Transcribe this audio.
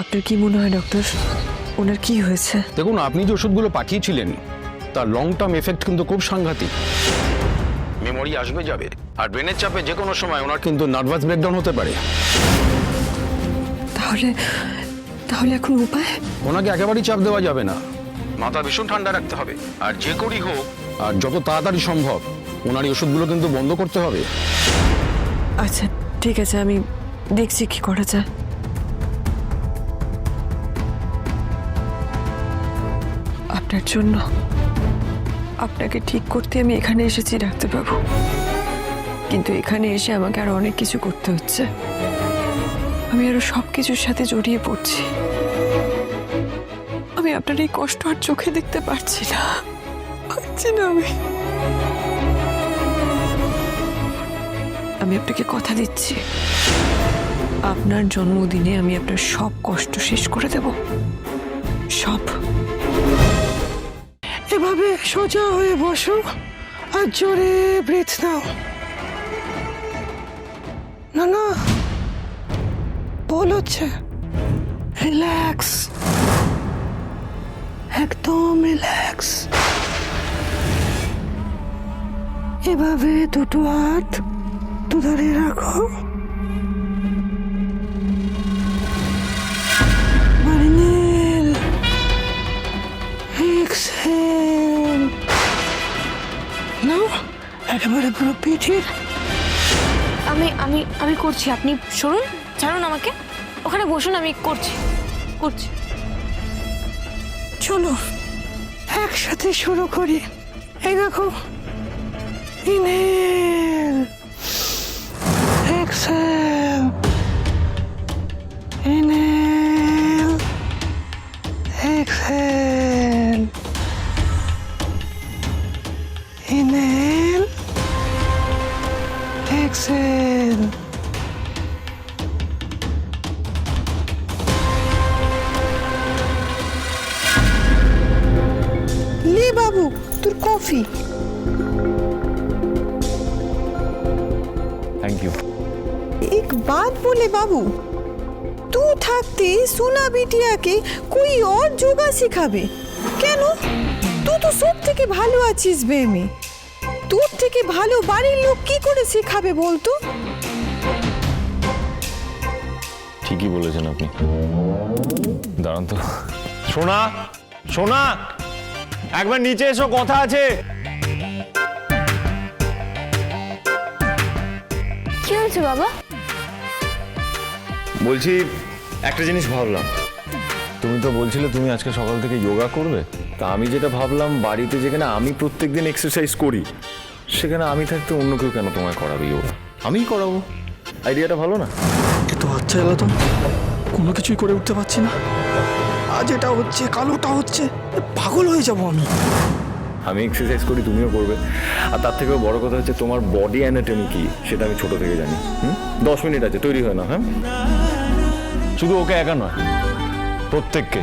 আপনার কি মনে হয় ডক্টর ওনার কি হয়েছে? দেখুন আপনি যে ওষুধগুলো পাঠিয়েছিলেন তার লং টার্ম এফেক্ট কিন্তু খুব সাংঘাতিক। মেমোরি আসবে যাবে আর ব্রেনের চাপে যে কোনো সময় ওনার কিন্তু নার্ভাস ব্রেকডাউন হতে পারে। তাহলে তাহলে এখন উপায়? ওনাকে একেবারেই চাপ দেওয়া যাবে না। মাথা ভীষণ ঠান্ডা রাখতে হবে আর যে করি হোক আর যত তাড়াতাড়ি সম্ভব ওনার এই ওষুধগুলো কিন্তু বন্ধ করতে হবে। আচ্ছা ঠিক আছে আমি দেখছি কি করা যায়। আপনার জন্য। আপনাকে ঠিক করতে আমি এখানে এসেছি, ডাক্তারবাবু। কিন্তু এখানে এসে আমাকে আরও অনেক কিছু করতে হচ্ছে। আমি আরও সব কিছুর সাথে জড়িয়ে পড়ছি। আমি আপনার এই কষ্ট আর চোখে দেখতে পারছি না। পারছি না আমি। আমি আপনাকে কথা দিচ্ছি। আপনার জন্মদিনে আমি আপনার সব কষ্ট শেষ করে দেব। সব। এভাবে সোজা হয়ে বসো আর জোরে ব্রেথ নাও। না না, বল হচ্ছে। রিল্যাক্স একদম রিল্যাক্স এভাবে দুটো হাত দুধারে রাখো। একেবারে পুরো পিঠির। আমি আমি আমি করছি আপনি সরুন ছাড়ুন আমাকে। ওখানে বসুন আমি করছি করছি। চলো একসাথে শুরু করি। এই দেখো ইনহেল এক্সহেল ले बाबू তোর কফি থ্যাংক ইউ एक बात बोले बाबू तू থাকতে সোনা বিটিয়াকে কই और যোগা শেখাবে কেন তুই তো সব থেকে ভালো আছিস বেমি তোর থেকে ভালো বাড়ির লোক কি করে শেখাবে বলতো? ঠিকই বলেছেন আপনি। দাঁড়ান তো। সোনা সোনা একবার নিচে এসো কথা আছে। কি হয়েছে বাবা? বলছি একটা জিনিস ভাবলাম। তুমি তো বলছিলে তুমি আজকে সকাল থেকে যোগা করবে। তা আমি যেটা ভাবলাম বাড়িতে যেখানে আমি প্রত্যেক দিন এক্সারসাইজ করি সেখানে আমি থাকতে অন্য কেউ কেন তোমায় করাবে যোগা আমিই করাবো। আইডিয়াটা ভালো না? এ তো আচ্ছা তো কোনো কিছুই করে উঠতে পারছি না। আজ এটা হচ্ছে কাল ওটা হচ্ছে পাগল হয়ে যাব আমি। আমি এক্সারসাইজ করি তুমিও করবে। আর তার থেকেও বড় কথা হচ্ছে তোমার বডি অ্যানাটমি কি সেটা আমি ছোট থেকে জানি। হুম? দশ মিনিট আছে তৈরি হয় না হ্যাঁ? শুধু ওকে একা নয় প্রত্যেককে।